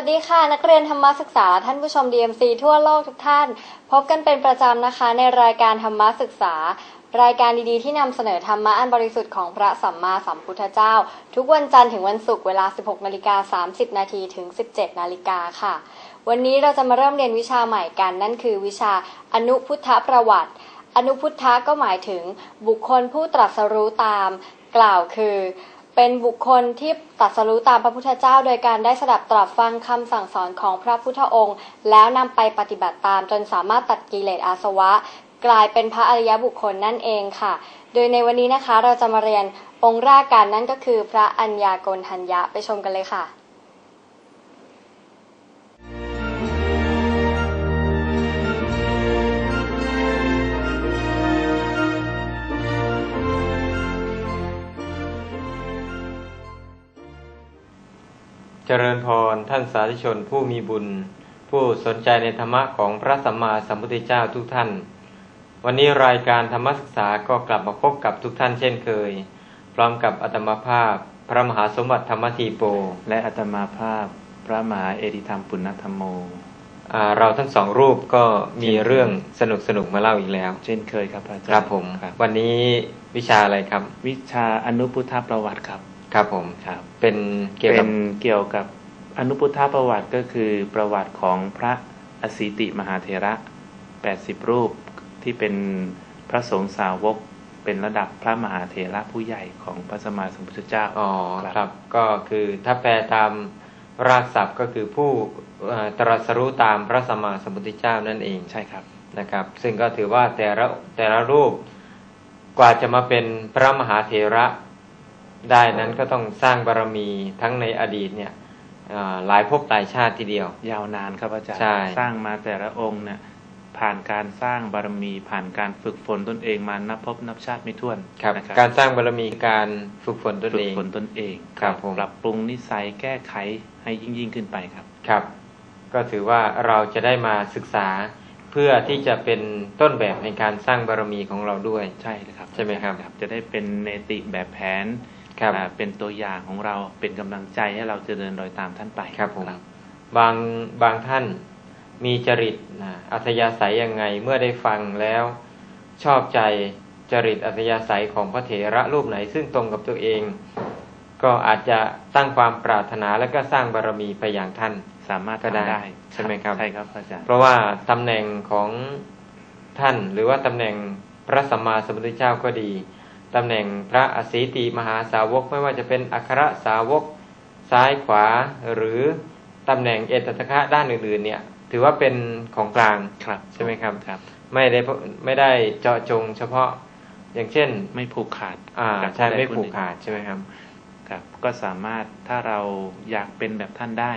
วัสดีค่ะ นักเรียนธรรมศึกษาท่านผู้ชม DMC ทั่วโลกทุกท่าน พบกันเป็นประจำนะคะ ในรายการธรรมศึกษา รายการดีๆ ที่นำเสนอธรรมะอันบริสุทธิ์ของพระสัมมาสัมพุทธเจ้า ทุกวันจันทร์ถึงวันศุกร์เวลา 16นาฬิกา30นาทีถึง 17นาฬิกาค่ะ วันนี้เราจะมาเริ่มเรียนวิชาใหม่กันนั่นคือวิชาอนุพุทธประวัติ อนุพุทธะก็หมายถึงบุคคลผู้ตรัสรู้ตาม กล่าวคือ เป็นบุคคลที่ตัดสรู้ตามพระพุทธเจ้า โดยการได้สดับตรับฟังคำสั่งสอนของพระพุทธองค์ แล้วนำไปปฏิบัติตามจนสามารถตัดกิเลสอาสวะ กลายเป็นพระอริยบุคคลนั่นเองค่ะ โดยในวันนี้นะคะเราจะมาเรียนองค์แรกกันนั่นก็คือ พระอัญญาโกณทัญญะไปชมกันเลยค่ะ เจริญพรท่านสาธุชนผู้มีบุญ ผู้สนใจในธรรมะของพระสัมมาสัมพุทธเจ้าทุกท่าน วันนี้รายการธรรมศึกษาก็กลับมาพบกับทุกท่านเช่นเคย พร้อมกับอัตมภาพ พระมหาสมบัติธรรมทีโป และอัตมาภาพ พระมหาเอริธรรมปุณณธรรมโมอ่าเราทั้งสองรูปก็มีเรื่องสนุกสนุกๆมาเล่าอีกแล้ว เช่นเคยครับอาจารย์ครับผมครับวันนี้วิชาอะไรครับ วิชาอนุพุทธประวัติครับ ครับผมครับเป็นเกี่ยวเป็กับนเกี่ยวกับอนุพุทธประวัติก็คือประวัติของพระอสิติมหาเถระ80 รูปที่เป็นพระสงฆ์สาวกเป็นระดับพระมหาเถระผู้ใหญ่ของพระสมมาสัมพุทธเจ้าอ๋อครับครับก็คือถ้าแปลตามรากศัพท์ก็คือผู้เอ่อตรัสรู้ตามพระสัมมาสัมพุทธเจ้านั่นเองใช่ครับนะครับ ซึ่งก็ถือว่าแต่ละแต่ละรูปกว่าจะมาเป็นพระมหาเถระ ได้นั้นก็ต้องสร้างบารมีทั้งในอดีตเนี่ยเอ่อหลายภพหลายชาติทีเดียว ยาวนานครับอาจารย์ใช่สร้างมาแต่ละองค์เนี่ยผ่านการสร้างบารมี ผ่านการฝึกฝนตนเองมานับพบนับชาติไม่ถ้วนครับนะการสร้างบารมีการฝึกฝนตนฝึเอกงฝนตนเองครับผมปรับปรุงนิสัยแก้ไขให้ยิ่งยิ่งขึ้นไปครับครับ ก็ถือว่าเราจะได้มาศึกษาเพื่อที่จะเป็นต้นแบบในการสร้างบารมีของเราด้วยใช่เลยครับใช่ไหมครับ จะได้เป็นเนติแบบแผนครับอ่า เป็นตัวอย่างของเราเป็นกำลังใจให้เราจะเดินรอยตามท่านไปครับผมบางบางท่านมีจริตนะอัธยาศัยยังไงเมื่อได้ฟังแล้ว ชอบใจจริตอัธยาศัยของพระเถระรูปไหนซึ่งตรงกับตัวเอง ก็อาจจะตั้งความปรารถนาและก็สร้างบารมีไปอย่างท่านสามารถก็ได้ทำได้ ใช่ไหมครับใช่ครับอาจารย์เพราะว่าตำแหน่งของท่านหรือว่าตำแหน่งพระสัมมาสัมพุทธเจ้าก็ดี ตำแหน่งพระอสีติมหาสาวกไม่ว่าจะเป็นอัครสาวกซ้ายขวาหรือตำแหน่งเอตตะคะด้านอื่นๆ เนี่ย ถือว่าเป็นของกลางครับใช่ไหมครับครับไม่ได้ไม่ได้เจาะจงเฉพาะอย่างเช่น ไม่ผูกขาดอ่ากับใช่ผู้ใดไม่ผู้ผูหกนึ่งขาดใช่ไหมครับครับ ก็สามารถถ้าเราอยากเป็นแบบท่านได้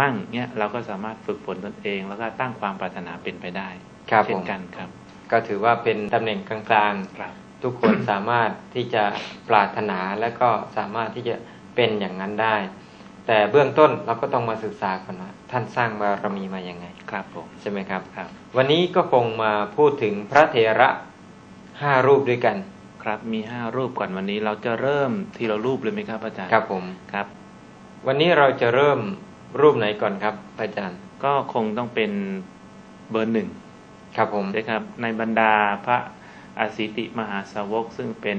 มั่งเนี่ยเราก็สามารถฝึกฝนตนเอง แล้วก็ตั้งความปรารถนาเป็นไปได้ครับเช่ผนมกันครับ ก็ถือว่าเป็นตำแหน่งกลางครับๆ ทุกคนสามารถที่จะปรารถนาและก็สามารถที่จะเป็นอย่างนั้นได้ แต่เบื้องต้นเราก็ต้องมาศึกษาก่อนว่าท่านสร้างบารมีมาอย่างไงครับผมใช่ไหมครับครับ วันนี้ก็คงมาพูดถึงพระเถระห้ารูปด้วยกัน ครับมีห้ารูปก่อนวันนี้เราจะเริ่มทีละรูปเลยไหมครับอาจารย์ครับผมครับ วันนี้เราจะเริ่มรูปไหนก่อนครับอาจารย์ ก็คงต้องเป็นเบอร์หนึ่งครับผมใช่ครับ ในบรรดาพระ อสิติมหาสาวกซึ่งเป็น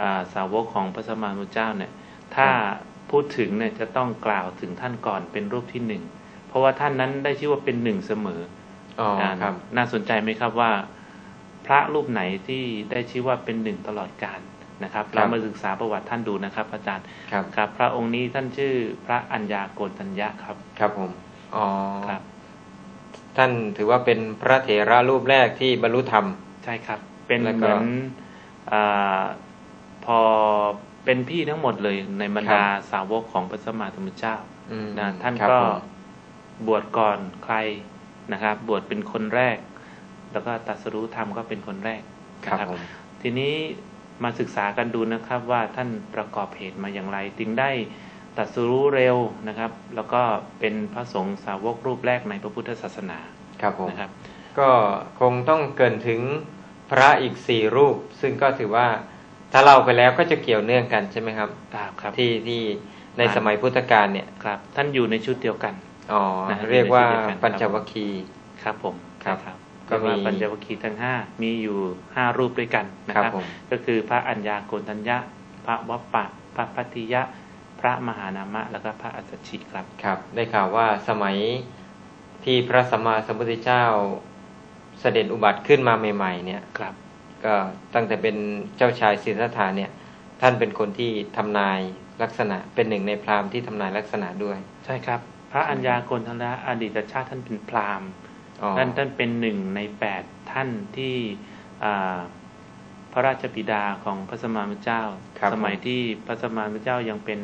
อ่าสาวกของพระสมมานุเจ้าเนี่ย ถ้าพูดถึงเนี่ยจะต้องกล่าวถึงท่านก่อนเป็นรูปที่หนึ่ง เพราะว่าท่านนั้นได้ชื่อว่าเป็นหนึ่งเสมออ๋ออ่าครับ น่าสนใจไหมครับว่า พระรูปไหนที่ได้ชื่อว่าเป็นหนึ่งตลอดกาลนะครับเรามาศึกษาประวัติท่านดูนะครับ อาจารย์ครับครับ พระองค์นี้ท่านชื่อพระอัญญาโกณทัญญะครับ ครับผมอ๋อครับ ท่านถือว่าเป็นพระเถระรูปแรกที่บรรลุธรรม ใช่ครับ เป็นแล้วเหก็มือนอาพอเป็นพี่ทั้งหมดเลยในบรรดาสาวกของพระสมมาธรรมเจ้าอืมนะท่านครับก็ผมบวชก่อนใครนะครับ บวชเป็นคนแรก แล้วก็ตรัสรู้ธรรมก็เป็นคนแรกครับนะผมทีนี้มาศึกษากันดูนะครับว่าท่านประกอบเหตุมาอย่างไรจึงได้ตรัสรู้เร็วนะครับ แล้วก็เป็นพระสงฆ์สาวกรูปแรกในพระพุทธศาสนาครับผมนะครับ ก็คงต้องเกรินถึง พระอีกสี่รูป ซึ่งก็ถือว่าถ้าเราไปแล้วก็จะเกี่ยวเนื่องกันใช่ไหมครับครับครับที่ที่ในสมัยพุทธกาลเนี่ยครับ ท่านอยู่ในชุดเดียวกันอ๋อนะฮะเรียกว่าอยู่ในชุดเดียวกันปัญจวัคคีย์ครับผมครับครับก็ก็มีมีปัญจวัคคีย์ทั้งห้ามีอยู่ห้ารูปด้วยกันนะครัครับบผมก็คือพระอัญญาโกณทัญญะ พระวัปปะ พระพัทธิยะ พระมหานามะ แล้วก็พระอัสสชิครับ ครับ ได้ข่าวว่าสมัยที่พระสัมมาสัมพุทธเจ้า เสด็จอุบัติขึ้นมาใหม่ ๆ เนี่ยครับ ก็ตั้งแต่เป็นเจ้าชายสิทธัตถะเนี่ย ท่านเป็นคนที่ทำนายลักษณะเป็นหนึ่งในพราหมณ์ที่ทำนายลักษณะด้วย ใช่ครับ พระอัญญาโกณทัญญะอดีตชาติท่านเป็นพราหมณ์อ๋อท่านท่านเป็นหนึ่งในแปดท่านที่อ่าพระราชบิดาของพระสมมานุเจ้าครับสมัยที่พระสมมานุเจ้ายังเป็น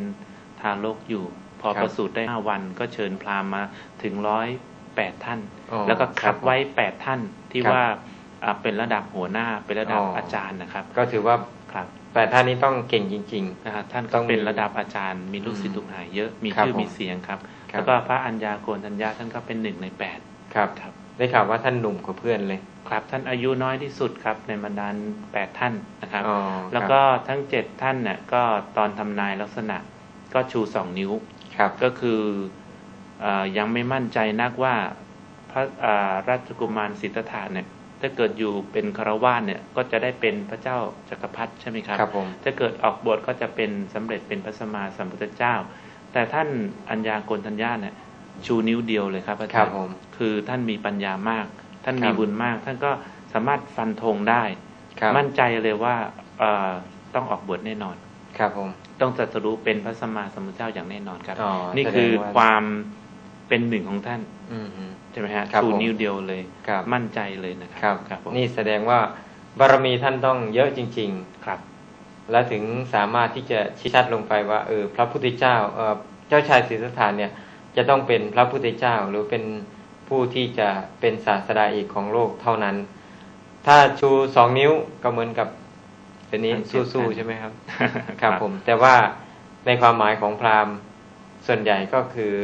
ทารกอยู่ พอครับประสูติได้ห้าวันก็เชิญพราหมณ์มาถึงร้อยแปดท่านอ๋อแล้วก็คัดผมไว้แปดท่าน ที่ครับว่าอ่าเป็นระดับหัวหน้าเป็นระดับอ๋อออาจารย์นะครับ ก็ถือว่าครับแปดท่านนี้ต้องเก่งจริงนะครับท่านต้ก็องมีเป็นระดับอาจารย์ มีลูกศิษย์อืมลูกหาเยอะมีครับชื่อผมมีเสียงครับครับ แล้วก็พระอัญญาโกณทัญญาท่านก็เป็นหนึ่งในแปดๆครับครับได้ข่าวว่าท่านหนุ่มกว่าเพื่อนเลยครับ ท่านอายุน้อยที่สุดครับ ในบรรดาแปดท่านนะครับอ๋อแล้วก็ทั้งเจ็ดท่านเนี่ยก็ตอนทำนายลักษณะก็ชูสองนิ้วครับก็คือเออยังไม่มั่นใจนักว่า พระอ่าราชกุมารสิทธัตถะเนี่ยถ้าเกิดอยู่เป็นคารวาสเนี่ยก็จะได้เป็นพระเจ้าจักรพรรดิใช่ไหมครับครับผมถ้าเกิดออกบวชก็จะเป็นสำเร็จเป็นพระสัมมาสัมพุทธเจ้า แต่ท่านอัญญาโกณทัญญาเนี่ยชูนิ้วเดียวเลยครับอาครัจาบรย์ผมคือท่านมีปัญญามาก ท่านครัมีบบุญมาก ท่านก็สามารถฟันธงได้ครับมั่นใจเลยว่าเอ่อต้องออกบวชแน่นอน ครับผม ต้องตรัสรู้เป็นพระสัมมาสัมพุทธเจ้าอย่างแน่นอนครับอ๋อนี่แสดงคือว่าความ เป็นหนึ่งของท่านอืมฮึใช่ไหมฮะครับชูผมนิ้วเดียวเลยครับมั่นใจเลยนะคครัรับครับผมนี่แสดงว่าบารมีท่านต้องเยอะจริงครับๆและถึงสามารถที่จะชี้ชัดลงไปว่าเออพระพุทธเจ้าเออเจ้าชายสิทธัตถะเนี่ย จะต้องเป็นพระพุทธเจ้าหรือเป็นผู้ที่จะเป็นศาสดาเอกของโลกเท่านั้น ถ้าชูสองนิ้วก็เหมือนกับเป็นนี้ท่านเจ็ดสู้ท่านๆใช่ไหมครับ ครับผม แต่ว่าในความหมายของพราหมณ์ส่วนใหญ่ก็คือ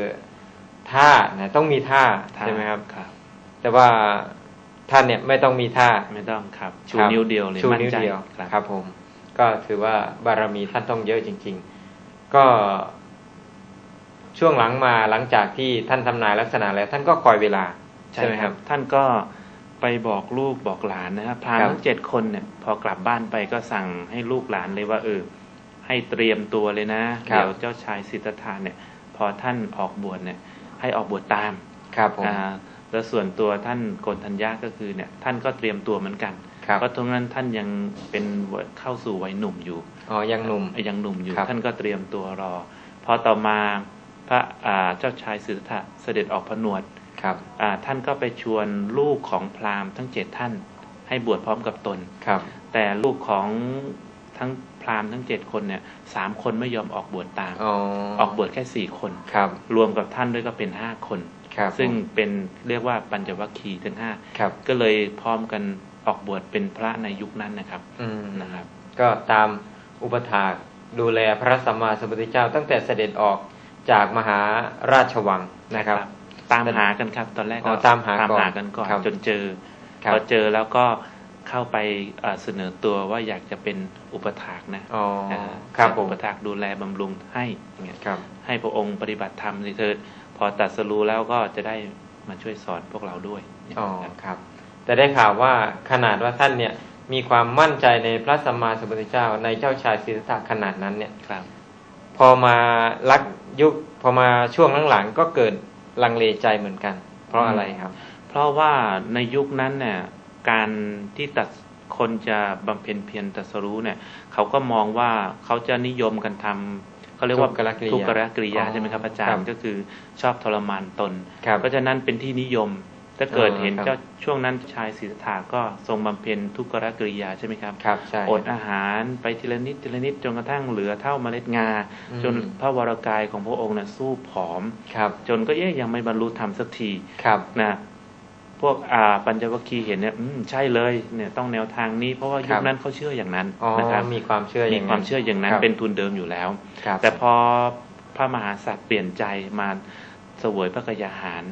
ท่านะต้องมีท่าใช่ไหมครับครับ แต่ว่าท่านเนี่ยไม่ต้องมีท่าไม่ต้องครับ ชูครับนิ้วเดียวเลยชูมั่นนิ้วใจเดียวครับครับ ผม ก็ถือว่าบารมีท่านต้องเยอะจริง ๆ ก็ช่วงหลังมาหลังจากที่ท่านทำนายลักษณะแล้ว ท่านก็คอยเวลาใช่ไหมครับ ท่านก็ไปบอกลูกบอกหลานนะครับพราหมครัณ์บทั้งเจ็ดคนเนี่ย พอกลับบ้านไปก็สั่งให้ลูกหลานเลยว่าเออให้เตรียมตัวเลยนะครับเดี๋ยวเจ้าชายสิทธัตถะเนี่ย พอท่านออกบวชเนี่ย ให้ออกบวชตามครับผมอ่าแล้วส่วนตัวท่านโกนทัญญาก็คือเนี่ยท่านก็เตรียมตัวเหมือนกันครับเพราะตรงนั้นท่านยังเป็นวัยเข้าสู่วัยหนุ่มอยู่อ๋อยังหนุ่มยังหนุ่มอยู่ครับท่านก็เตรียมตัวรอพอต่อมาพระอ่าเจ้าชายสิทธัตถะเสด็จออกผนวดครับอ่าท่านก็ไปชวนลูกของพราหมณ์ทั้งเจ็ดท่าน ให้บวชพร้อมกับตนครับ แต่ลูกของทั้งพ ราหมณ์ทั้งเจ็ดคนเนี่ยสามคนไม่ยอมออกบวชตามอ๋อออกบวชแค่สี่คนครับรวมกับท่านด้วยก็เป็นห้าคนครับซึ่งผมเป็นเรียกว่าปัญจวัคคีย์ทั้งห้าครับก็เลยพร้อมกันออกบวชเป็นพระในยุคนั้นนะครับอืมนะครับ ก็ตามอุปถากดูแลพระสัมมาสัมพุทธเจ้า ตั้งแต่เสด็จออกจากมหาราชวังนะครับ ตามหากันครับ ตอนแรกอ๋ก็อตามหาตามก่อนหากันก่อนครับจนเจอครับพอเจอแล้วก็ เข้าไปเอ่อเสนอตัวว่าอยากจะเป็นอุปถากนะอ๋ออ่าครับผอุมปถากดูแลบำรุงให้อย่างเงี้ยครับให้พระองค์ปฏิบัติธรรมในเถิดพอตรัดสรู้แล้วก็จะได้มาช่วยสอนพวกเราด้วยอ๋อครับครับ แต่ได้ข่าวว่าขนาดว่าท่านเนี่ยมีความมั่นใจในพระสัมมาสัมพุทธเจ้าในเจ้าชายสิทธัตถะขนาดนั้นเนี่ยครับ พอมารักยุคพอมาช่วงหลังๆก็เกิดลังเลใจเหมือนกัน เพราะอะไรครับ เพราะว่าในยุคนั้นเนี่ย การที่ตัดคนจะบำเพ็ญเพียรตรัสรู้เนี่ย เขาก็มองว่าเขาจะนิยมกันทำเขาเรียกว่าทุกขกริยาทุกขกริยาอ๋อใช่ไหมครับอาจารครัย์บก็คือชอบทรมานตนครับเพราะฉะนั้นเป็นที่นิยมถ้าเกิดอ๋อเห็นครับเจ้าช่วงนั้นชายศิทธาก็ทรงบำเพ็ญทุกขกริยาใช่ไหมครับครับใช่อดอาหารไปทีละนิดทีละนิดจนกระทั่งเหลือเท่าเมล็ดงาอืมจนพระวรากายของพระองค์น่ะสู้ผอมครับจนก็เอ๊ยยังไม่บรรลุธรรมสักทีครับนะ พวกอ่าปัญจวัคคีย์เห็นเนี่ยอืมใช่เลยเนี่ยต้องแนวทางนี้ เพราะว่าคยุรัคบนั้นเขาเชื่ออย่างนั้นอ๋อนะครับมีความเชื่ออมีย่างความเชื่ออย่างนั้นครับเป็นทุนเดิมอยู่แล้วครับแต่พอพระมหากษัตริย์เปลี่ยนใจมาเสวยพระกยาหาร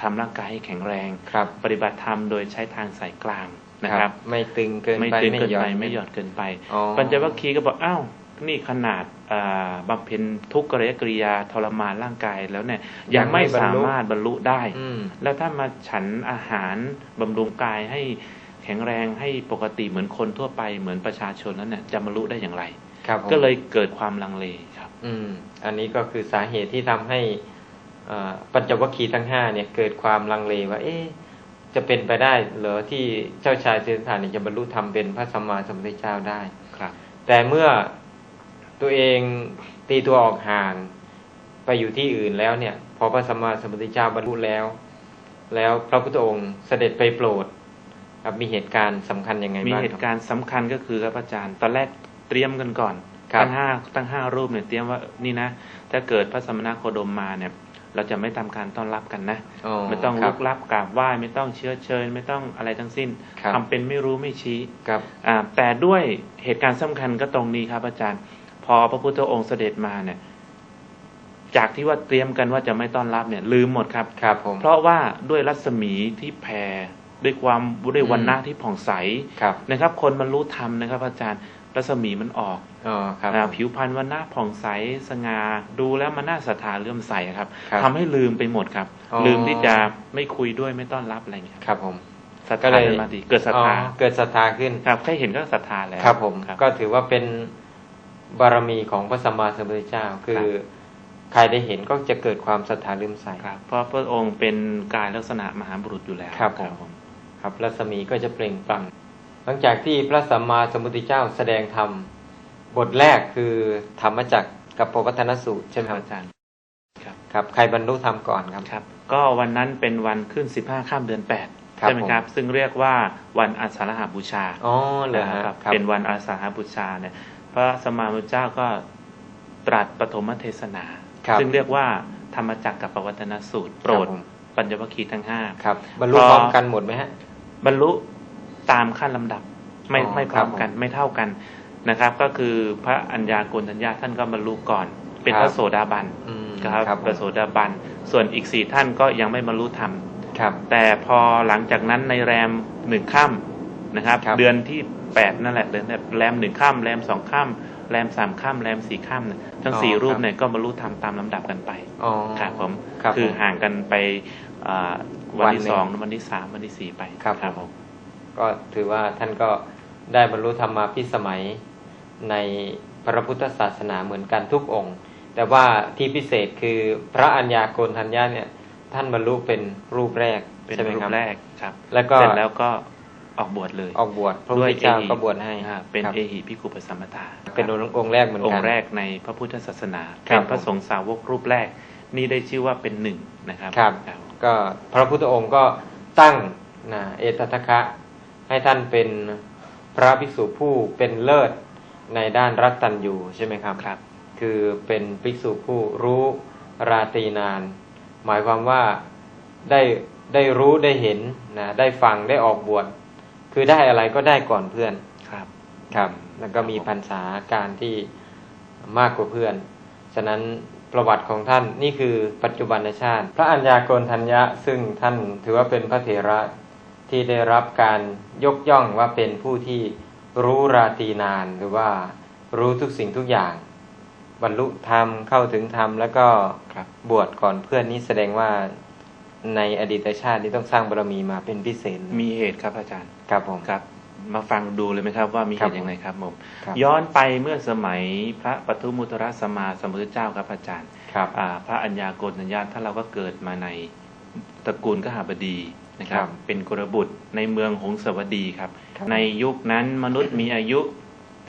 ทำร่างกายให้แข็งแรงครับ ปฏิบัติธรรมโดยใช้ทางสายกลางนะครับ ไม่ตึงเกินไม่ไปตึงเกินหย่อไปไม่หย่อนเกินไปอ๋อปัญจวัคคีย์ก็บอกอ้าว นี่ขนาดอ่าบำเพ็ญทุกขกริยาทรมานร่างกายแล้วเนี่ยยังไม่สามารถบรรลุได้อืมแล้วถ้ามาฉันอาหารบำรุงกายให้แข็งแรงให้ปกติเหมือนคนทั่วไปเหมือนประชาชนนั้นเนี่ยจะบรรลุได้อย่างไรครับผมก็เลยเกิดความลังเลครับ อืม อันนี้ก็คือสาเหตุที่ทำให้อ่าปัญจวัคคีย์ทั้งห้าเนี่ย เกิดความลังเลว่า เอ๊ะจะเป็นไปได้เหรอที่เจ้าชายสิทธัตถะเนี่ยจะบรรลุธรรมเป็นพระสัมมาสัมพุทธเจ้าได้ครับ แต่เมื่อ ตัวเองตีตัวออกห่างไปอยู่ที่อื่นแล้วเนี่ย พอพระสัมมาสัมพุทธเจ้าบรรลุแล้ว แล้วพระพุทธองค์เสด็จไปโปรดครับมีเหตุการณ์สำคัญยังไงมีบ้างเหคตุรับการณ์สำคัญก็คือครับอาจารย์ ตอนแรกเตรียมกันก่อนครับตั้งห้าตั้งห้ารูปเนี่ยเตรียมว่านี่นะถ้าเกิดพระสมณโคดมมาเนี่ย เราจะไม่ทำการต้อนรับกันนะอ๋อไม่ต้องครัลุบกลับกราบไหว้ไม่ต้องเชื้อเชิญ ไม่ต้องอะไรทั้งสิ้นครับทำเป็นไม่รู้ไม่ชี้ครับอ่าแต่ด้วยเหตุการณ์สำคัญก็ตรงนี้ครับอาจารย์พ อพระพุทธองค์เสด็จมาเนี่ย จากที่ว่าเตรียมกันว่าจะไม่ต้อนรับเนี่ย ลืมหมดครับครับผมเพราะว่าด้วยรัศมีที่แผ่ด้วยความด้วยวันณะอืมที่ผ่องใสครับนะครับ คนบรรลุธรรมนะครับ อาจารย์รัศมีมันออกอ๋อครับอ่าผิวพรรณวันณะผ่องใสสง่าดูแล้วมันน่าศรัทธาเลื่อมใสครับครับทำให้ลืมไปหมดครับอ๋อลืมที่จะไม่คุยด้วยไม่ต้อนรับอะไรอย่างเงี้ยครับผมศรัทก็ธาเลยเป็นมาดีเกิดศรัทธาอ๋อเกิดศรัทธาขึ้นครับแค่เห็นก็ศรัทธาแล้วครับผมครับก็ถือว่าเป็น บารมีของพระสัมมาสัมพุทธเจ้า คือใครได้เห็นก็จะเกิดความศรัทธาเลื่อมใสครับ เพราะพระองค์เป็นกายลักษณะมหาบุรุษอยู่แล้วครับผมครับรัศมีก็จะเปล่งปลั่งหลังจากที่พระสัมมาสัมพุทธเจ้าแสดงธรรมบทแรกคือธรรมจักรกับปวัตนสูตรใช่ไหมคครัรับบอาจารย์ครับ ใครบรรลุธรรมก่อนครับครับ ก็วันนั้นเป็นวันขึ้นสิบห้าข้ามเดือนแปดครับใช่ไหมครับ ซึ่งเรียกว่าวันอาสาฬหบูชาอ๋อเหรอนะฮะครับครับ เป็นวันอาสาฬหบูชาเนี่ย พระสมมาพุทธเจ้าก็ตรัสปฐมเทศนาครับซึ่งเรียกว่าธรรมจักรกับปวัตนสูตร โปรดครับผมปัญญวคีย์ทั้งห้าครับบรรลุพอพร้อมกันหมดไหมฮะ บรรลุตามขั้นลำดับไม่อ๋อไม่พร้อมครับกันไม่เท่ากันนะครับ ก็คือพระอัญญาโกณทัญญาท่านก็บรรลุก่อน เป็นครับพระโสดาบันอืมครับครับพระโสดาบันส่วนอีกสี่ท่านก็ยังไม่บรรลุธรรมครับแต่พอหลังจากนั้นในแรมหนึ่งค่ำ นะครับ ครับ เดือนที่แปดนั่นแหละเดือนแรมหนึ่งค่ำแรมสองค่ำแรมสามค่ำแรมสี่ค่ำเนี่ยทั้งสี่รูปเนี่ยก็บรรลุธรรมตามลำดับกันไปอ๋อครับผมครับคือผม ห่างกันไปอ่าวันวันที่หนึ่งสองวันที่สามวันที่สี่ไปครับครับผผมมก็ถือว่าท่านก็ได้บรรลุธรรมาพิสมัยในพระพุทธศาสนาเหมือนกันทุกองค์ แต่ว่าที่พิเศษคือพระอัญญาโกณทัญญาเนี่ย ท่านบรรลุเป็นรูปแรกเป็นใช่ไหมรูครัปบ แรกครับแล้วก็ เสร็จแล้วก็ ออกบวชเลยออกบวชพระพุทธเจ้าก็บวชให้อ่าเป็นครับเอหิพิคุปสัมปทาเป็นองค์แรกเหมือนองกันค์แรกในพระพุทธศาสนาครับเป็นพระสงฆ์สาวกรูปแรก นี่ได้ชื่อว่าเป็นหนึ่งนะครับครับ ก็พระพุทธองค์ก็ตั้งนะเอตทัคคะ ให้ท่านเป็นพระภิกษุผู้เป็นเลิศในด้านรัตตัญญูใช่ไหมครับครับ คือเป็นภิกษุผู้รู้ราตรีนาน หมายความว่าได้ได้รู้ได้เห็นนะได้ฟังได้ออกบวช คือได้อะไรก็ได้ก่อนเพื่อนครับ ครับ แล้วก็มีพรรษาการที่มากกว่าเพื่อน ฉะนั้นประวัติของท่านนี่คือปัจจุบันชาติ พระอัญญาโกณทัญญะซึ่งท่านถือว่าเป็นพระเถระที่ได้รับการยกย่องว่าเป็นผู้ที่รู้ราตรีนานหรือว่ารู้ทุกสิ่งทุกอย่าง บรรลุธรรมเข้าถึงธรรมแล้วก็ครับบวชก่อนเพื่อนนี่แสดงว่าในอดีตชาตินี่ต้องสร้างบารมีมาเป็นพิเศษเลยมีเหตุครับอาจารย์ ครับผมครับ มาฟังดูเลยไหมครับว่ามีครัเหบตุอย่างไรครับผมครับย้อนไปเมื่อสมัยพระปทุมุตรสมมาสมพุทธเจ้าครับอาจารย์ครับอ่าพระอัญญาโกณทัญญาท่านเราก็เกิดมาในตระกูลกหบดีนะครับครับ เป็นกุลบุตรในเมืองหงสาวดีครับครับ ในยุคนั้นมนุษย์มีอายุ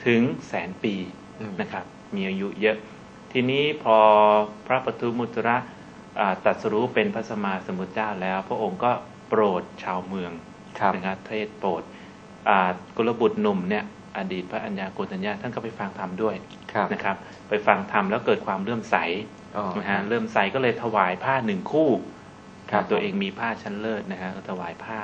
ถึงแสนปีอืมนะครับ มีอายุเยอะ ทีนี้พอพระปทุมุตระอ่าตรัสรู้เป็นพระสมมาสมพุทธเจ้าแล้ว พระองค์ก็โปรดชาวเมืองครับ นะครับเทศโปรดอ่ากุลบุตรหนุ่มเนี่ยอดีตพระอัญญาโกณทัญญาท่านก็ไปฟังธรรมด้วยครับนะครับ ไปฟังธรรมแล้วเกิดความเลื่อมใสอ๋อนะฮะเริ่มใสก็เลยถวายผ้าหนึ่งคู่ครับตัวเองมีผ้าชั้นเลิศนะฮะก็ถวายผ้า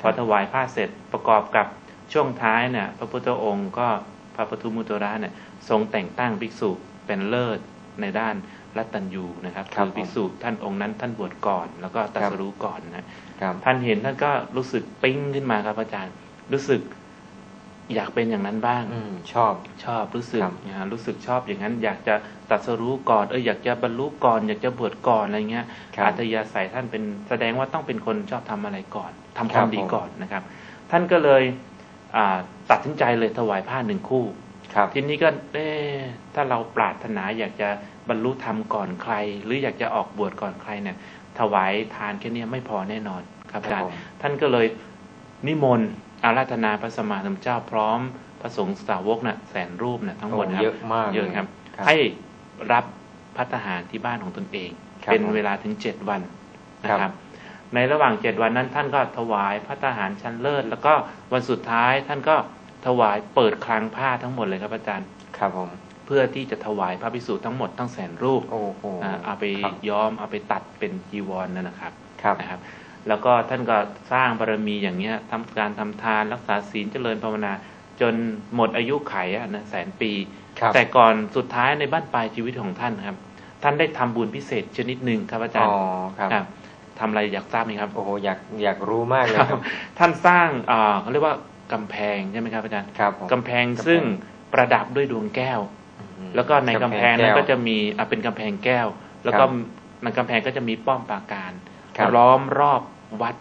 พอถวายผ้าเสร็จประกอบกับช่วงท้ายเนี่ยพระพุทธองค์ก็พระปทุมุตระเนี่ยทรงแต่งตั้งภิกษุเป็นเลิศในด้าน รัตตัญญูนะครับครับคือภิกษุท่านองค์นั้นท่านบวชก่อน แล้วก็ตรัสรู้ก่อนนะครับท่านเห็นท่านก็รู้สึกปิ้งขึ้นมาครับอาจารย์ รู้สึกอยากเป็นอย่างนั้นบ้างอืมชอบชอบรู้สึกครับนะฮะรู้สึกชอบอย่างนั้น อยากจะตรัสรู้ก่อนเอออยากจะบรรลุก่อน อยากจะบวชก่อนอะไรเงี้ยครับอัธยาศัยท่านเป็นแสดงว่าต้องเป็นคนชอบทำอะไรก่อนทำคครับวามดีผมก่อนนะครับ ท่านก็เลยอ่าตัดสินใจเลยถวายผ้าหนึ่งคู่ครับทีนี้ก็เอ๊ะถ้าเราปรารถนาอยากจะ บรรลุธรรมก่อนใคร หรืออยากจะออกบวชก่อนใครเนี่ย ถวายทานแค่เนี้ยไม่พอแน่นอน ครับอาจารย์ผมท่านก็เลยนิมนต์อาราธนาพระสมมาสัมพุทธเจ้าพร้อมพระสงฆ์สาวกน่ะแสนรูปน่ะทั้งหมดโอ้นะคเยรับอะมากเยอะครับครับ ให้รับพัฒหารที่บ้านของตนเองครับเป็นผมเวลาถึงเจ็ดวันนะคครัรับบในระหว่างเจ็ดวันนั้น ท่านก็ถวายพัฒหารชั้นเลิศ แล้วก็วันสุดท้ายท่านก็ถวายเปิดคลังผ้าทั้งหมดเลยครับอาจารย์ ครับผม เพื่อที่จะถวายพระภิกษุทั้งหมดทั้งแสนรูปโอ้โหอ่าเอาไปครับย้อมเอาไปตัดเป็นจีวรนั่นนะครับครับนะครับ แล้วก็ท่านก็สร้างบารมีอย่างเนี้ยทำการทำทานรักษาศีลเจริญภาวนา จนหมดอายุไขอะนะแสนปีครับแต่ก่อนสุดท้ายในบ้านปลายชีวิตของท่านครับ ท่านได้ทำบุญพิเศษชนิดหนึ่งครับอาจารอ๋อย์ครับครับทำอะไรอยากทราบไหมครับโอ้โหอยากอยากรู้มากเลยครับ ท่านสร้างอ่าเขาเรียกว่ากำแพงใช่ไหมครับอาจารย์ครับผมกำแพงซึ่งประดับด้วยดวงแก้วอืม แล้วก็ในกำแพงนั้นวก็จะมีอะเป็นกำแพงแก้ว แล้วก็ครับในกำแพงก็จะมีป้อมปราการครับล้อมรอบวัด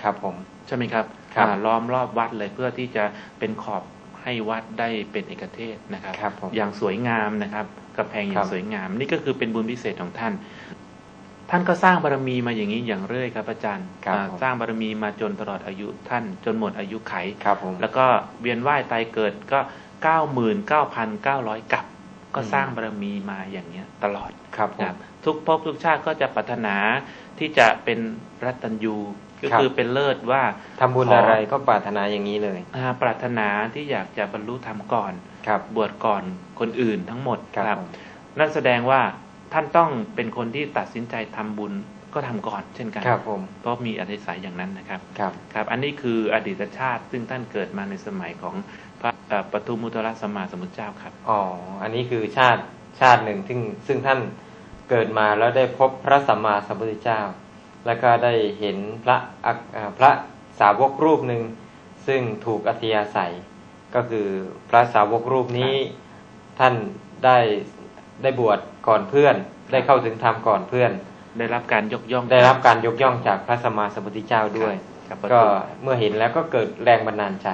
ครับผมใช่ไหมครับครับอ่าล้อมรอบวัดเลยเพื่อที่จะเป็นขอบให้วัดได้เป็นเอกเทศนะครับครับผมอย่างสวยงามนะครับกำแพงอครัย่างบสวยงาม นี่ก็คือเป็นบุญพิเศษของท่าน ท่านก็สร้างบารมีมาอย่างนี้อย่างเรื่อยครับอาจารย์ครับอ่าผมสร้างบารมีมาจนตลอดอายุท่านจนหมดอายุไขครับผมแล้วก็เวียนว่ายตายเกิดก็เก้าหมื่นเก้าพันเก้าร้อยกับ ก็อืมสร้างบารมีมาอย่างเนี้ยตลอดครับผครัมบทุกภพทุกชาติก็จะปรารถนาที่จะเป็นรัตตัญญูก็ครับคือเป็นเลิศว่าทำบุญขอออะไรก็ปรารถนาอย่างนี้เลยอ่าปรารถนาที่อยากจะบรรลุธรรมก่อนครับ บวชก่อนคนอื่นทั้งหมดครับผมนั่นแสดงว่าท่านต้องเป็นคนที่ตัดสินใจทำบุญก็ทำก่อน เช่นกันครับผมเพราะมีอธิษฐานอย่างนั้นนะครับ ครับครับ อันนี้คืออดีตชาติซึ่งท่านเกิดมาในสมัยของพระเอ่อ ปทุมมุตระสัมมาสัมพุทธเจ้าครับ อ๋อ อันนี้คือชาติชาติหนึ่งซึ่งซึ่งท่านเกิดมาแล้วได้พบพระสัมมาสัมพุทธเจ้า แล้วก็ได้เห็นพระอักอ่าพระสาวกรูปหนึ่งซึ่งถูกอธิยาศัย ก็คือพระสาวกรูปนี้ท่านได้ได้บวชก่อนเพื่อน ได้เข้าถึงธรรมก่อนเพื่อน ได้รับการยกย่อง ได้รับการยกย่องจากพระสัมมาสัมพุทธเจ้าด้วยครับก็เมื่อเห็นแล้วก็เกิดแรงบันดาลใจ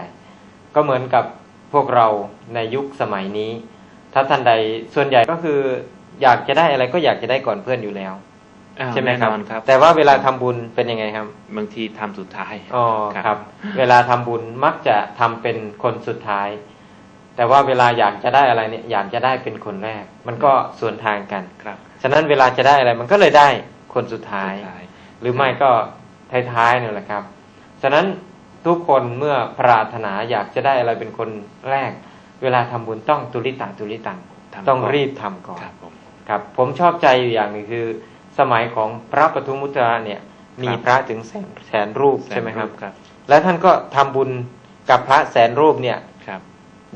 ก็เหมือนกับ พวกเราในยุคสมัยนี้ ถ้าท่านใดส่วนใหญ่ก็คือ อยากจะได้อะไรก็อยากจะได้ก่อนเพื่อนอยู่แล้วอ้าวใช่ไหมแน่คนรับอนครับแต่ว่าเวลาทำบุญเป็นยังไงครับ บางทีทำสุดท้ายอ๋อครับครับเวลาทำบุญมักจะทำเป็นคนสุดท้าย แต่ว่าเวลาอยากจะได้อะไรเนี่ยอยากจะได้เป็นคนแรก มันก็ส่วนทางกันครับ ฉะนั้นเวลาจะได้อะไรมันก็เลยได้คนสุดท้ายสุดท้ายหรือไม่ก็ท้ายๆนี่แหละครับ ฉะนั้น ทุกคนเมื่อปรารถนาอยากจะได้อะไรเป็นคนแรก เวลาทำบุญต้องตุลิตะตุลิตังทำต้องก่อนรีบทำก่อนครับผมครับ ผมชอบใจอยู่อย่างหนึ่งคือ สมัยของพระปทุมมุตระเนี่ย มีครับพระถึงแสนแสนรูปใช่ไหมครับครับแล้วท่านก็ทำบุญกับพระแสนรูปเนี่ยครับ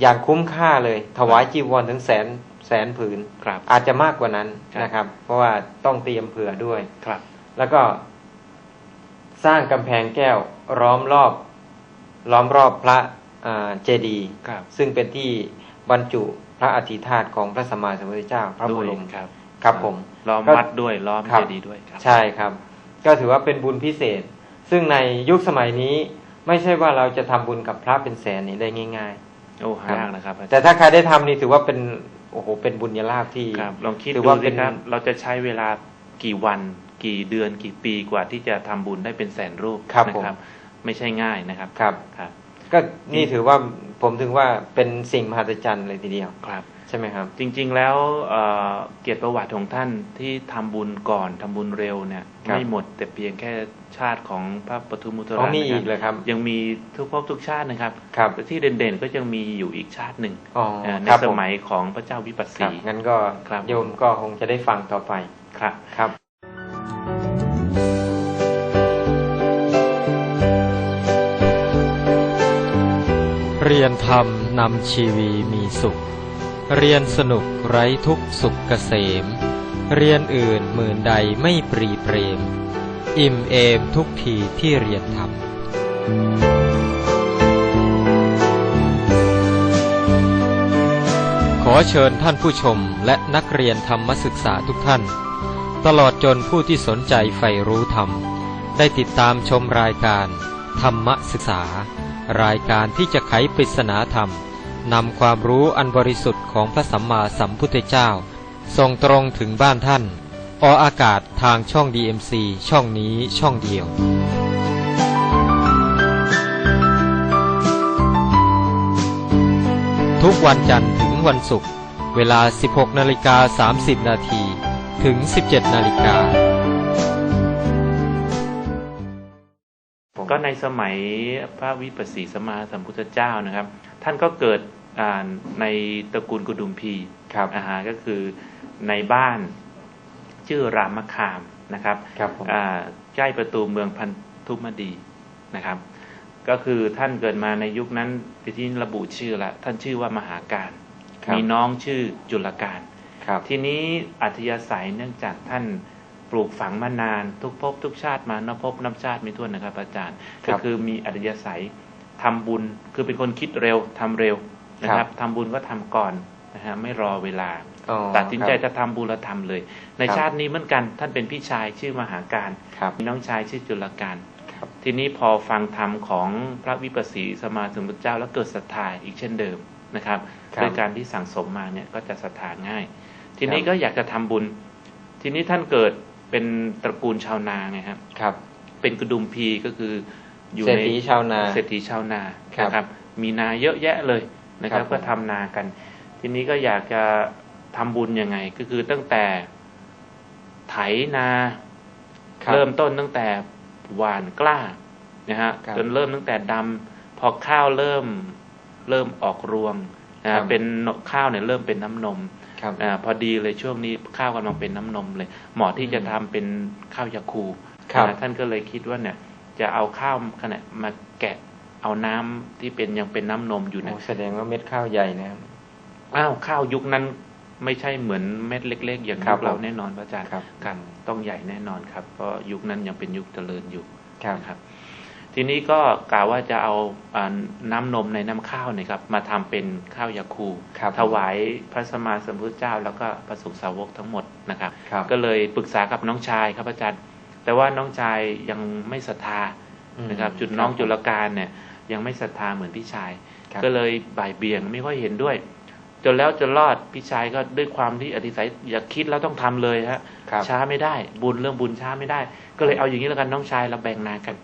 อย่างคุ้มค่าเลย ถวายจีวรถึงแสนแสนผืนครับอาจจะมากกว่านั้นครับนะครับ เพราะว่าต้องเตรียมเผื่อด้วยครับ แล้วก็สร้างกำแพงแก้วล้อมรอบ ล้อมรอบพระอ่าเจดีย์ครับซึ่งเป็นที่บรรจุพระอธิธาตุของพระสัมมาสัมพุทธเจ้า พระบด้วยรมครับ ครับผมล้อมก็วัดด้วยล้อมครัเจบดีย์ด้วยครับ ใช่ครับ ก็ถือว่าเป็นบุญพิเศษ ซึ่งในยุคสมัยนี้ไม่ใช่ว่าเราจะทำบุญกับพระเป็นแสนนี้ได้ง่ายโอ้หายากนะครับๆแต่ถ้าใครได้ทำนี่ถือว่าเป็นโอ้โหเป็นบุญญาลาภที่ครับลองคิดถือดูว่าสิเป็นครับเราจะใช้เวลากี่วัน กี่เดือนกี่ปีกว่าที่จะทำบุญได้เป็นแสนรูปครับนะผม ไม่ใช่ง่ายนะครับครับครับ ก็นี่ถือว่าผมถึงว่าเป็นสิ่งมหัศจรรย์เลยทีเดียวครับ ใช่ไหมครับ จริง ๆ แล้วเอ่อเกียรติประวัติของท่านที่ทำบุญก่อนทำบุญเร็วเนี่ยครับไม่หมดแต่เพียงแค่ชาติของพระปทุมมุตอ๋อระมีนะอีกคเลรับยครับ ยังมีทุกภพทุกชาตินะครับครับแต่ที่เด่นๆก็ยังมีอยู่อีกชาติหนึ่งอ๋อเอ่อในครับสผมัยของพระเจ้าวิปัสครัสีบงั้นก็ครับโยมก็คงจะได้ฟังต่อไปครับครับ ยนธรรมนำชีวีมีสุข เรียนสนุกไร้ทุกสุขเกษม เรียนอื่นหมื่นใดไม่ปรีเปรม อิ่มเอมทุกทีที่เรียนธรรมขอเชิญท่านผู้ชมและนักเรียนธรรมศึกษาทุกท่าน ตลอดจนผู้ที่สนใจใฝ่รู้ธรรม ได้ติดตามชมรายการธรรมศึกษา รายการที่จะไขปริศนาธรรมนำความรู้อันบริสุทธิ์ของพระสัมมาสัมพุทธเจ้า ส่งตรงถึงบ้านท่าน อออากาศทางช่อง DMC ช่องนี้ช่องเดียว ทุกวันจันทร์ถึงวันศุกร์เวลา 16นาฬิกา30นาทีถึง 17นาฬิกา ก็ในสมัยพระวิปัสสีสมมาสัมพุทธเจ้านะครับ ท่านก็เกิดอ่าในตระกูลกุดุมพีครับอาหารก็คือในบ้านชื่อรามคามนะครับครับผมอ่าใกล้ประตูเมืองพันธุมดีนะครับ ก็คือท่านเกิดมาในยุคนั้นที่ระบุชื่อละท่านชื่อว่ามหาการครับมีน้องชื่อจุลการครับทีนี้อัธยาศัยเนื่องจากท่านป ลูกฝังมานาน ทุกภพทุกชาติมานับภพนับชาติไม่ถ้วนนะครับ อาจารย์ครัก็บคือมีอัธยาศัยทำบุญคือเป็นคนคิดเร็วทำเร็วนะคครัรับบทำบุญก็ทำก่อนนะฮะไม่รอเวลาอ๋อตัดสินใจครับจะทำบุญและทำเลย ในครับชาตินี้เหมือนกันท่านเป็นพี่ชายชื่อมหาการครับมีน้องชายชื่อจุลการครับทีนี้พอฟังธรรมของพระวิปัสสีสมมาสมพุทธเจ้าแล้วเกิดศรัทธาอีกเช่นเดิมนะครับครับด้วยการที่สั่งสมมาเนี่ยก็จะศรัทธาง่าย ทีนี้ครับก็อยากจะทำบุญ ทีนี้ท่านเกิด เป็นตระกูลชาวนาไงครับครับ เป็นกระดุมพีก็คืออยู่เศรษในฐีชาวนาเศรษฐีชาวนาครับนะครับ มีนาเยอะแยะเลยนะครับครับผมก็ทำนากัน ทีนี้ก็อยากจะทำบุญยังไง ก็คือตั้งแต่ไถนาครับเริ่มต้นตั้งแต่หว่านกล้านะฮะครับจนเริ่มตั้งแต่ดำพอข้าวเริ่มเริ่มออกรวงนะครัฮะบเป็นข้าวเนี่ยเริ่มเป็นน้ำนม ครับอ่าพอดีเลยช่วงนี้ข้าวกำลังเป็นน้ำนมเลย เหมาะที่จะอืมทำเป็นข้าวยาคูครับนะท่านก็เลยคิดว่าเนี่ย จะเอาข้าวขนาดมาแกะเอาน้ำที่เป็นยังเป็นน้ำนมอยู่เนี่ยโอ้แสดงว่าเม็ดข้าวใหญ่นะครับอ้าวข้าวยุคนั้นไม่ใช่เหมือนเม็ดเล็ก ๆ อย่างครัยุบคเราผมแน่นอนพระอาจารย์ครับครับต้องใหญ่แน่นอนครับเพราะยุคนั้นยังเป็นยุคเจริญอยู่ครับนะครับ ทีนี้ก็กล่าวว่าจะเอาอ่าน้ำนมในน้ำข้าวเนี่ยครับ มาทำเป็นข้าวยาคูครับถวายพระสมมาสัมพุทธเจ้า แล้วก็พระสงฆ์สาวกทั้งหมดนะครับครับก็เลยปรึกษากับน้องชายครับอาจารย์ แต่ว่าน้องชายยังไม่ศรัทธาอืมนะครับ จุดน้องครับจุลการเนี่ย ยังไม่ศรัทธาเหมือนพี่ชายครับก็เลยบ่ายเบี่ยงไม่ค่อยเห็นด้วย จนแล้วจนรอดพี่ชายก็ด้วยความที่อธิสัยอยากคิดแล้วต้องทำเลยฮะครับช้าไม่ได้ บุญเรื่องบุญช้าไม่ได้ ก็เลยเอาอย่างนี้แล้วกันน้องชายเราแบ่งนากัน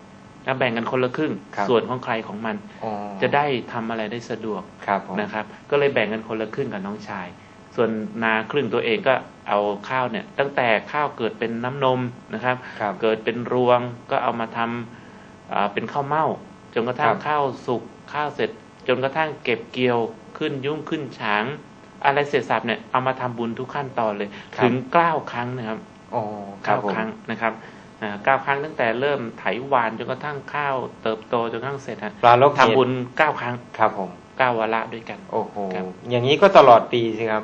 นะแบ่งกันคนละครึ่ง ครับส่วนของใครของมันอ๋อจะได้ทำอะไรได้สะดวกครับผมนะครับ ก็เลยแบ่งกันคนละครึ่งกับน้องชาย ส่วนนาครึ่งตัวเองก็เอาข้าวเนี่ย ตั้งแต่ข้าวเกิดเป็นน้ำนมนะครับ ครับ เกิดเป็นรวงก็เอามาทำอ่าเป็นข้าวเม่าจนกระทั่งครับ ข้าวสุกข้าวเสร็จ จนกระทั่งเก็บเกี่ยวขึ้นยุ่งขึ้นฉาง อะไรเสร็จสับเนี่ยเอามาทำบุญทุกขั้นตอนเลย ถึงเก้าครั้งนะครับอ๋อครับเก้าผม ครั้งนะครับอ่า เก้าครั้งตั้งแต่เริ่มไถหวานจนกระทั่งข้าวเติบโตจนกระทั่งเสร็จฮะปลาลบทำบุญเก้าครั้งครับผมเก้าวาระด้วยกัน โอ้โหครับอย่างนี้ก็ตลอดปีสิครับ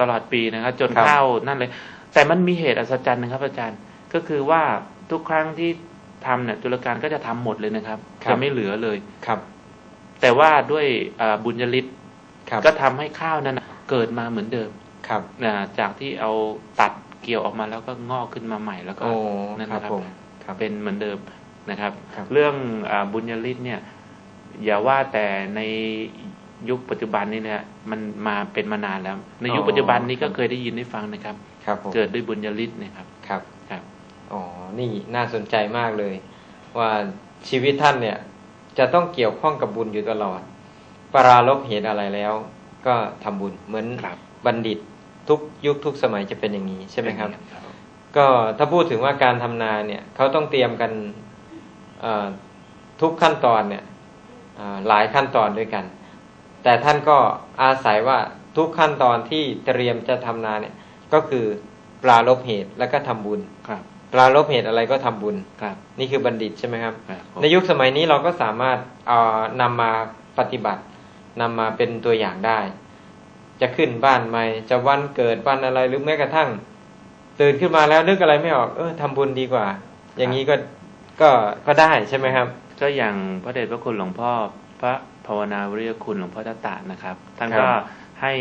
ตลอดปีนะครับ จนครับข้าวนั่นเลย แต่มันมีเหตุอัศจรรย์นะครับ อาจารย์ก็คือว่าทุกครั้งที่ทำเนี่ยจุลการก็จะทำหมดเลยนะครับครับจะไม่เหลือเลยครับ แต่ว่าด้วยอ่าบุญญาลิศครับก็ทำให้ข้าวนั้นน่ะเกิดมาเหมือนเดิมครับนะจากที่เอาตัด เกี่ยวออกมาแล้วก็งอกขึ้นมาใหม่ แล้วก็โอ้นั่นครับนะครับผมครับเป็นเหมือนเดิมนะครับครับเรื่องอาบุญญาลิศเนี่ย อย่าว่าแต่ในยุคปัจจุบันนี้เนี่ยมันมาเป็นมานานแล้ว ในยุคปัจจุบันนี้ก็เคยได้ยินได้ฟังนะครับครับผมเกิดด้วยบุญญาลิศนะครับครับครับอ๋อนี่น่าสนใจมากเลย ว่าชีวิตท่านเนี่ย จะต้องเกี่ยวข้องกับบุญอยู่ตลอดปราลบเหตุอะไรแล้ว ก็ทำบุญเหมือนครับบัณฑิต ทุกยุคทุกสมัยจะเป็นอย่างนี้ใช่ไหมครับเป็นอย่างนั้นก็ถ้าพูดถึงว่าการทำนาเนี่ยเขาต้องเตรียมกันเอ่อทุกขั้นตอนเนี่ยเอ่อหลายขั้นตอนด้วยกัน แต่ท่านก็อาศัยว่าทุกขั้นตอนที่เตรียมจะทำนาเนี่ยก็คือปลาลบเหตุแล้วก็ทำบุญครับปลาลบเหตุอะไรก็ทำบุญครับ นี่คือบัณฑิตใช่ไหมครับครับผมในยุคสมัยนี้เราก็สามารถเอานำมาปฏิบัตินำมาเป็นตัวอย่างได้ จะขึ้นบ้านใหม่ จะวันเกิดวันอะไรหรือแม้กระทั่ง ตื่นขึ้นมาแล้วนึกอะไรไม่ออก เออทำบุญดีกว่า อย่างนี้ก็ก็ก็ได้ใช่ไหมครับ ก็อย่างพระเดชพระคุณหลวงพ่อ พระภาวนาวิริยคุณหลวงพ่อตาตานะครับ ท่านครัก็บให้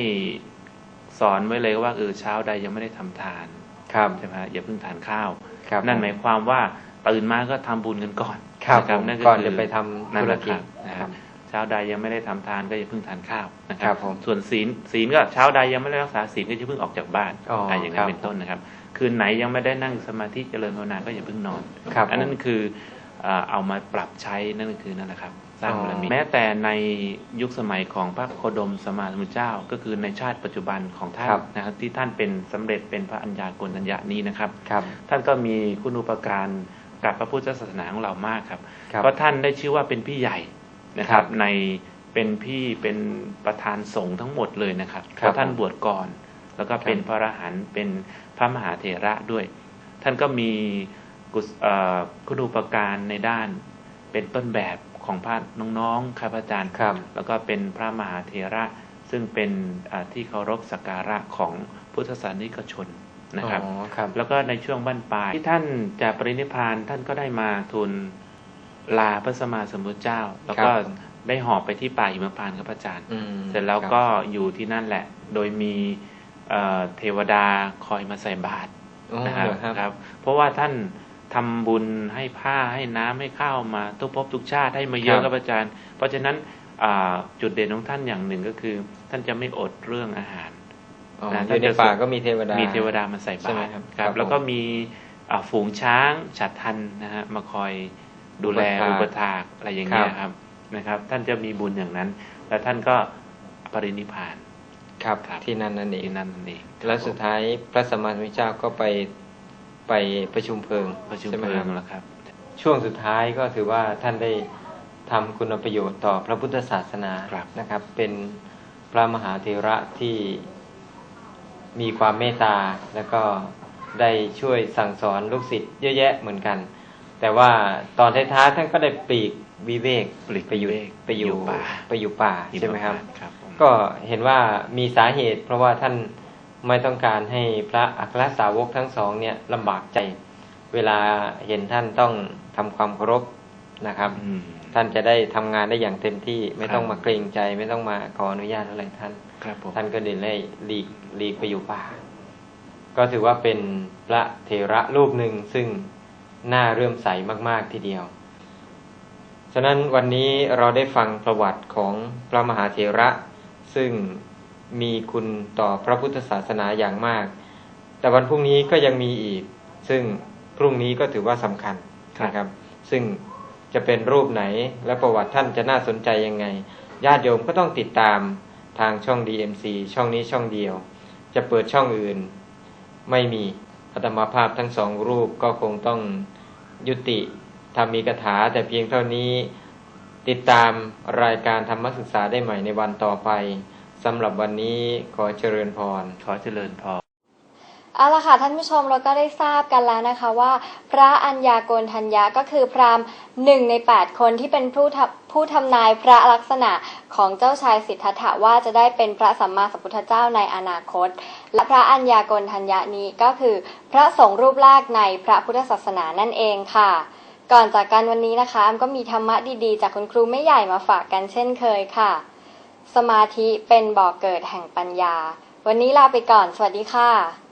สอนไว้เลยว่าเออเช้าใดยังไม่ได้ทำทานครับใช่ไหมฮะอย่าเพิ่งทานข้าวครับนั่นหมายความว่าตื่นมาก็ทำบุญกันก่อนครับนะผมนั่นก่อนคืจะไปทำนั่นธุแหรละกิคจรับนะคครัรับบเช้าใดยังไม่ได้ทำทานก็อย่าเพิ่งทานข้าวนะคครัรับบผมส่วนศีลศีลก็เช้าใดยังไม่ได้รักษาศีลก็อย่าเพิ่งออกจากบ้านอ๋ออะอย่างนั้ครันบเป็นต้นนะครับ คืนไหนยังไม่ได้นั่งสมาธิเจริญภาวนาก็อย่าเพิ่งนอนครับอันนั้นผมคือเอ่อเอามาปรับใช้นั่นก็คือนั่นแหละครับสร้างอ๋อบารมีแม้แต่ในยุคสมัยของพระโคดมสมมาสมุทรเจ้า ก็คือในชาติปัจจุบันของท่านนะครับที่ท่านเป็นสำเร็จเป็นพระอัญญาโกณทัญญานี้นะครับครับท่านก็มีคุณูปการกับพระพุทธศาสนาของเรามากครับครับเพราะท่านได้ชื่อว่าเป็นพี่ใหญ่ นะคครัรับบในเป็นพี่เป็นประธานสงฆ์ทั้งหมดเลยนะครับครับเพราะท่านบวชก่อน แล้วก็เป็นครับพระอรหันต์เป็นพระมหาเถระด้วย ท่านก็มีกุศเอ่อคุณูปการในด้านเป็นต้นแบบของพระน้องๆข้าพเจ้าครับ แล้วก็เป็นพระมหาเถระซึ่งเป็นอ่าที่เคารพสักการะของพุทธศาสนิกชนนะครับอ๋อครับแล้วก็ในช่วงบั้นปลายที่ท่านจะปรินิพพานท่านก็ได้มาทูล ลาพระสมมาสมพุทธเจ้า แล้วก็ครับได้หอบไปที่ป่าหิมพานต์ครับอาจารย์อืมเสร็จแล้วก็อยู่ที่นั่นแหละ โดยมีเอ่อเทวดาคอยมาใส่บาตรอ๋อนะครับเหรอครับครับ เพราะว่าท่านทำบุญให้ผ้าให้น้ำให้ข้าวมาทุกภพทุกชาติให้มาเยอะครับครับอาจารย์ เพราะฉะนั้นอ่าจุดเด่นของท่านอย่างหนึ่งก็คือ ท่านจะไม่อดเรื่องอาหารอ๋อนะอยู่ในป่าก็มีเทวดา มีเทวดามาใส่ใช่บาไหมตรครับครับครับ แล้วก็ผมมีอ่าฝูงช้างฉัดทันนะฮะมาคอย ดูแลอุอุปปถากถากอะไรอย่างเงี้ยครับครับนะครับ ท่านจะมีบุญอย่างนั้น แล้วท่านก็ปรินิพพานครับครับที่นั่นนั่นเองที่นั่นนั่นเองครับแล้วสุดท้ายพระสัมมาสัมพุทธเจ้าก็ไปไปประชุมเพลิงประชุมใช่ไหเพลิคงบแล้วครับ ช่วงสุดท้ายก็ถือว่าท่านได้ทำคุณประโยชน์ต่อพระพุทธศาสนาครับนะครับ เป็นพระมหาเถระที่มีความเมตตาแล้วก็ได้ช่วยสั่งสอนลูกศิษย์เยอะแยะเหมือนกัน แต่ว่าตอนท้ายๆท่านก็ได้ปลีกวิเวกปลีกไปอยู่วิเวกไปอยู่อยู่ป่าไปอยู่ป่าใช่ไหมครับครับผมก็เห็นว่ามีสาเหตุ เพราะว่าท่านไม่ต้องการให้พระอัครสาวกทั้งสองเนี่ยลำบากใจ เวลาเห็นท่านต้องทำความเคารพนะครับอืมท่านจะได้ทำงานได้อย่างเต็มที่ไม่ครับต้องมาเกรงใจ ไม่ต้องมาขออนุญาตอะไรท่านครับผมท่านก็เดินได้หลีกหลีกไปอยู่ป่า ก็ถือว่าเป็นพระเถระรูปหนึ่งซึ่ง น่าเรื่มใสมาก ๆ ทีเดียว ฉะนั้นวันนี้เราได้ฟังประวัติของพระมหาเถระ ซึ่งมีคุณต่อพระพุทธศาสนาอย่างมาก แต่วันพรุ่งนี้ก็ยังมีอีก ซึ่งพรุ่งนี้ก็ถือว่าสำคัญนะครับ ซึ่งจะเป็นรูปไหนและประวัติท่านจะน่าสนใจยังไง ญาติโยมก็ต้องติดตามทางช่อง DMC ช่องนี้ช่องเดียว จะเปิดช่องอื่น ไม่มี อาตมาภาพทั้งสองรูปก็คงต้องยุติทำมีกถาแต่เพียงเท่านี้ติดตามรายการธรรมศึกษาได้ใหม่ในวันต่อไปสำหรับวันนี้ขอเจริญพร ขอเจริญพร เอาละค่ะท่านผู้ชมเราก็ได้ทราบกันแล้วนะคะว่า พระอัญญาโกณทัญญาก็คือพราหมณ์หนึ่งใน 8 คนที่เป็นผู้ทำผู้ทำนายพระลักษณะของเจ้าชายสิทธัตถะว่าจะได้เป็นพระสัมมาสัมพุทธเจ้าในอนาคต และพระอัญญาโกณทัญญานี้ก็คือพระสงฆ์รูปแรกในพระพุทธศาสนานั่นเองค่ะ ก่อนจากกันวันนี้นะคะอ้ำก็มีธรรมะดีๆ จากคุณครูไม่ใหญ่มาฝากกันเช่นเคยค่ะ สมาธิเป็นบ่อกเกิดแห่งปัญญา วันนี้ลาไปก่อน สวัสดีค่ะ